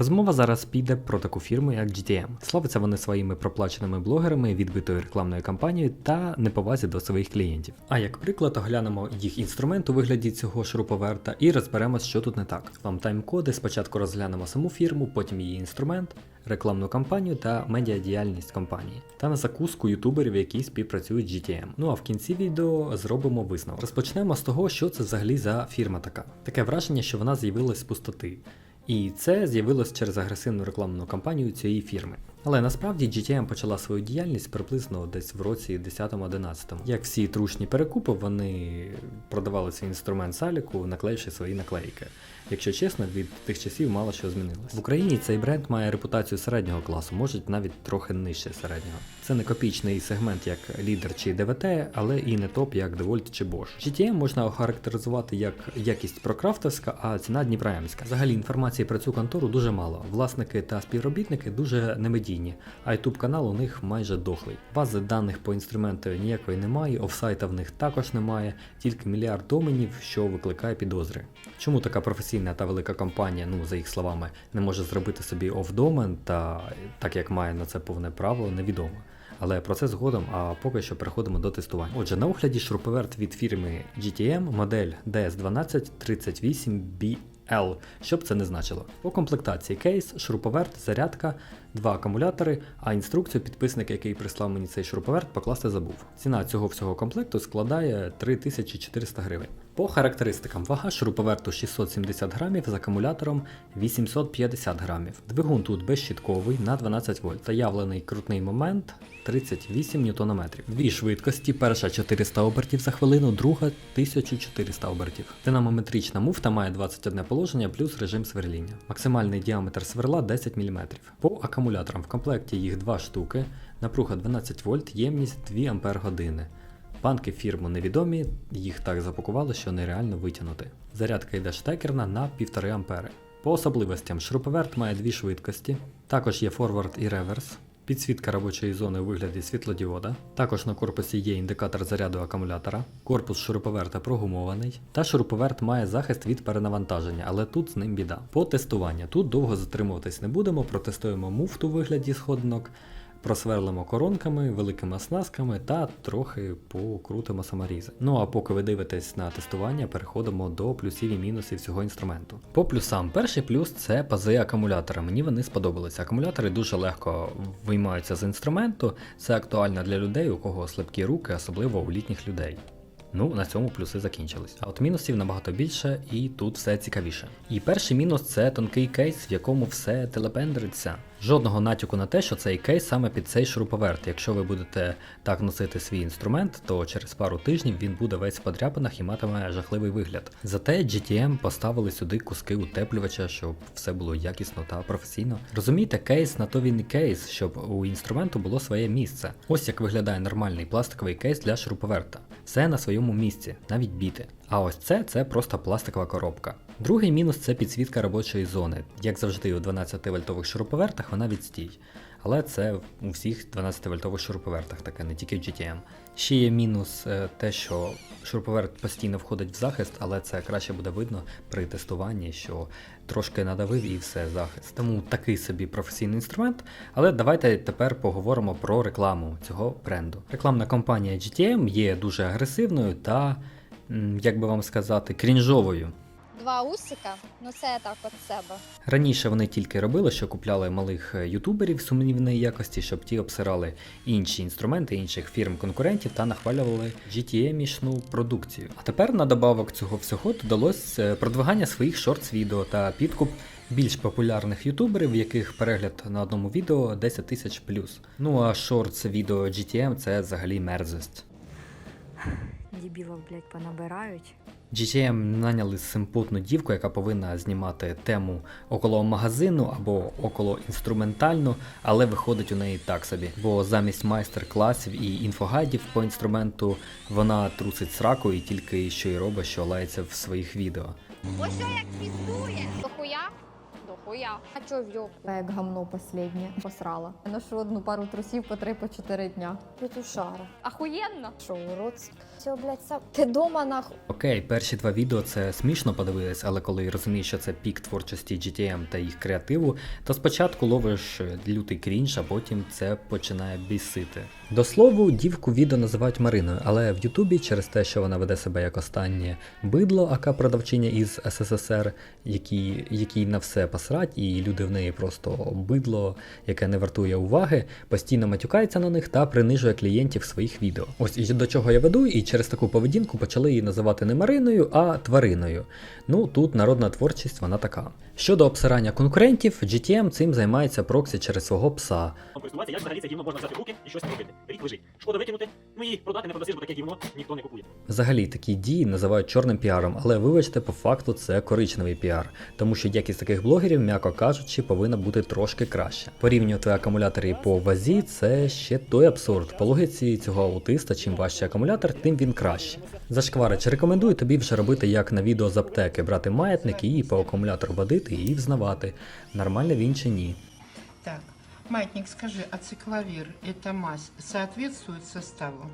Розмова зараз піде про таку фірму, як GTM. Славиться вони своїми проплаченими блогерами, відбитою рекламною кампанією та неповазі до своїх клієнтів. А як приклад, оглянемо їх інструмент у вигляді цього шуруповерта і розберемось, що тут не так. Вам тайм-коди, спочатку розглянемо саму фірму, потім її інструмент, рекламну кампанію та медіадіяльність компанії, та на закуску ютуберів, які співпрацюють з GTM. Ну а в кінці відео зробимо висновок. Розпочнемо з того, що це взагалі за фірма така. Таке враження, що вона з'явилась з пустоти. І це з'явилось через агресивну рекламну кампанію цієї фірми. Але насправді GTM почала свою діяльність приблизно десь в році 10-11. Як всі трушні перекупи, вони продавали свій інструмент саліку, наклеївши свої наклейки. Якщо чесно, від тих часів мало що змінилось. В Україні цей бренд має репутацію середнього класу, може навіть трохи нижче середнього. Це не копійчний сегмент як лідер чи ДВТ, але і не топ як DeWalt чи Bosch. GTM можна охарактеризувати як якість прокрафтовська, а ціна дніпроємська. Взагалі інформації про цю контору дуже мало. Власники та співробітники дуже немедійні, а YouTube канал у них майже дохлий. Бази даних по інструменту ніякої немає, офсайта в них також немає, тільки мільярд доменів, що викликає підозри. Чому така професійна та велика компанія, ну за їх словами, не може зробити собі офдомен та так як має на це повне право, невідомо. Але про це згодом, а поки що переходимо до тестування. Отже, на огляді шуруповерт від фірми GTM модель DS1238BL, що б це не значило. По комплектації кейс, шуруповерт, зарядка, два акумулятори, а інструкцію підписник, який прислав мені цей шуруповерт, покласти забув. Ціна цього всього комплекту складає 3400 гривень. По характеристикам вага шуруповерту 670 грамів з акумулятором 850 грамів. Двигун тут безщітковий на 12 вольт. Заявлений крутний момент 38 Нм. Дві швидкості, перша 400 обертів за хвилину, друга 1400 обертів. Динамометрична муфта має 21 положення плюс режим сверління. Максимальний діаметр сверла 10 мм. По акумуляторам в комплекті їх два штуки, напруга 12 вольт, ємність 2 Ампер години. Банки фірму невідомі, їх так запакували, що нереально витягнути. Зарядка йде штекерна на 1,5 ампери. По особливостям шуруповерт має дві швидкості, також є форвард і реверс, підсвітка робочої зони у вигляді світлодіода, також на корпусі є індикатор заряду акумулятора, корпус шуруповерта прогумований, та шуруповерт має захист від перенавантаження, але тут з ним біда. По тестуванню. Тут довго затримуватись не будемо, протестуємо муфту у вигляді сходинок, просверлимо коронками, великими оснастками та трохи покрутимо саморізи. Ну а поки ви дивитесь на тестування, переходимо до плюсів і мінусів цього інструменту. По плюсам, перший плюс це пази акумулятора. Мені вони сподобалися. Акумулятори дуже легко виймаються з інструменту. Це актуально для людей, у кого слабкі руки, особливо у літніх людей. Ну, на цьому плюси закінчились. А от мінусів набагато більше, і тут все цікавіше. І перший мінус це тонкий кейс, в якому все телепендриться. Жодного натяку на те, що цей кейс саме під цей шуруповерт. Якщо ви будете так носити свій інструмент, то через пару тижнів він буде весь в подряпинах і матиме жахливий вигляд. Зате GTM поставили сюди куски утеплювача, щоб все було якісно та професійно. Розумієте, кейс на то він і кейс, щоб у інструменту було своє місце. Ось як виглядає нормальний пластиковий кейс для шуруповерта. Все на своєму місці, навіть біти. А ось це це просто пластикова коробка. Другий мінус це підсвітка робочої зони. Як завжди, у 12 вольтових шуруповертах вона відстій. Але це у всіх 12 вольтових шуруповертах таке, не тільки в GTM. Ще є мінус е, те, що шуруповерт постійно входить в захист, але це краще буде видно при тестуванні, що трошки надавив і все захист. Тому такий собі професійний інструмент. Але давайте тепер поговоримо про рекламу цього бренду. Рекламна кампанія GTM є дуже агресивною та, як би вам сказати, крінжовою. Два усика, ну це так от себе. Раніше вони тільки робили, що купляли малих е, ютуберів сумнівної якості, щоб ті обсирали інші інструменти інших фірм-конкурентів та нахвалювали GTM-ішну продукцію. А тепер на добавок цього всього додалось е, продвигання своїх шортс-відео та підкуп більш популярних ютуберів, в яких перегляд на одному відео 10 тисяч плюс. Ну а шортс відео GTM це взагалі мерзость. Дебілов, блядь, понабирають. GTM наняли симпотну дівку, яка повинна знімати тему около магазину або около інструментальну, але виходить у неї так собі. Бо замість майстер-класів і інфогайдів по інструменту вона трусить сраку і тільки що й робить, що лається в своїх відео. Ось що як піздує. Дохуя? Хуя. А чо в йопу? Та як гамно последнє посрала. Ношу одну пару трусів по три по чотири дня. Петушара. Ахуєнно. Що, уродське? Все, блядь, сам. Ти дома нахуй. Окей, перші два відео це смішно подивились, але коли розумієш, що це пік творчості GTM та їх креативу, то спочатку ловиш е, лютий крінж, а потім це починає бісити. До слову, дівку відео називають Мариною, але в Ютубі через те, що вона веде себе як останнє бидло, ака продавчиня із СССР, які, якій на все посрать, і люди в неї просто бидло, яке не вартує уваги, постійно матюкається на них та принижує клієнтів своїх відео. Ось і до чого я веду, і через таку поведінку почали її називати не Мариною, а твариною. Ну тут народна творчість, вона така. Щодо обсирання конкурентів, GTM цим займається проксі через свого пса. користуватися, як взагалі це гівно можна взяти в руки і щось робити. Рік лежить. Шкода викинути, ну і продати не продасиш, бо таке гівно ніхто не купує. Взагалі такі дії називають чорним піаром, але вибачте, по факту це коричневий піар, тому що якість таких блогерів, м'яко кажучи, повинна бути трошки краще. Порівнювати акумулятори по вазі це ще той абсурд. По логіці цього аутиста, чим важчий акумулятор, тим він краще. Зашкварич, рекомендую тобі вже робити як на відео з аптеки, брати маятник і по акумулятору водити і взнавати, нормально він чи ні. Так, маятник, скажи, а цикловир, эта мазь, соответствует составу?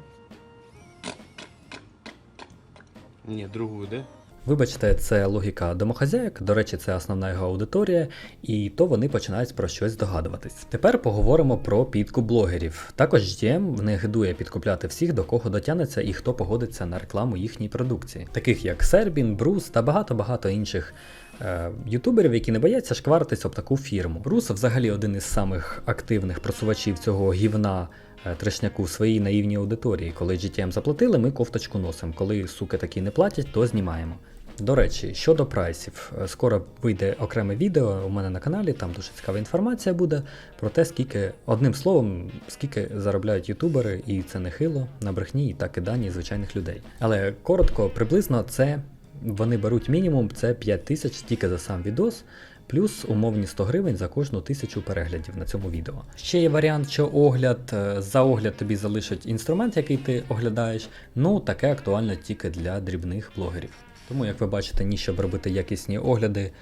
Ні, другу, де? Вибачте, це логіка домохазяїк, до речі, це основна його аудиторія, і то вони починають про щось здогадуватись. Тепер поговоримо про підкуп блогерів. Також GTM не гидує підкупляти всіх, до кого дотягнеться і хто погодиться на рекламу їхньої продукції, таких як Сербін, Брус та багато-багато інших. Е, Ютуберів, які не бояться шкваритись об таку фірму. Брус взагалі один із самих активних просувачів цього гівна е, трешняку в своїй наївній аудиторії. Коли GTM заплатили, ми кофточку носимо. Коли суки такі не платять, то знімаємо. До речі, щодо прайсів, е, скоро вийде окреме відео у мене на каналі, там дуже цікава інформація буде про те, скільки, одним словом, скільки заробляють ютубери, і це не хило на брехні і так і дані звичайних людей. Але коротко, приблизно це вони беруть мінімум це 5 тисяч тільки за сам відос. Плюс умовні 100 гривень за кожну тисячу переглядів на цьому відео. Ще є варіант, що огляд е, за огляд тобі залишать інструмент, який ти оглядаєш. Ну таке актуально тільки для дрібних блогерів. Тому, як ви бачите, ні щоб робити якісні огляди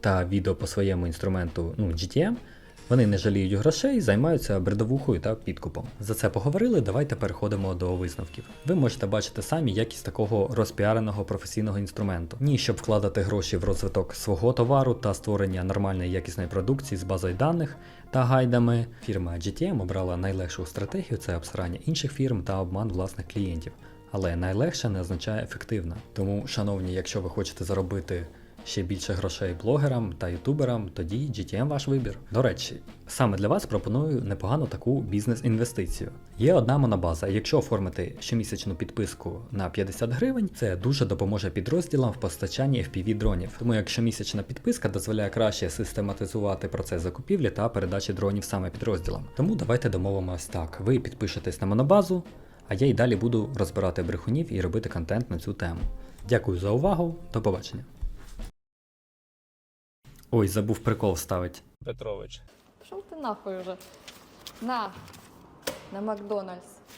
та відео по своєму інструменту, ну GTM, вони не жаліють грошей, займаються бредовухою та підкупом. За це поговорили. Давайте переходимо до висновків. Ви можете бачити самі якість такого розпіареного професійного інструменту. Ні, щоб вкладати гроші в розвиток свого товару та створення нормальної якісної продукції з базою даних та гайдами. Фірма GTM обрала найлегшу стратегію це обсирання інших фірм та обман власних клієнтів. Але найлегше не означає ефективно. Тому, шановні, якщо ви хочете заробити ще більше грошей блогерам та ютуберам, тоді GTM ваш вибір. До речі, саме для вас пропоную непогану таку бізнес-інвестицію. Є одна монобаза. Якщо оформити щомісячну підписку на 50 гривень, це дуже допоможе підрозділам в постачанні FPV дронів. Тому як щомісячна підписка дозволяє краще систематизувати процес закупівлі та передачі дронів саме підрозділам. Тому давайте домовимось так: ви підпишетесь на монобазу, а я й далі буду розбирати брехунів і робити контент на цю тему. Дякую за увагу, до побачення. Ой, забув прикол ставить. Петрович. Пішов ти нахуй вже. На, на Макдональдс.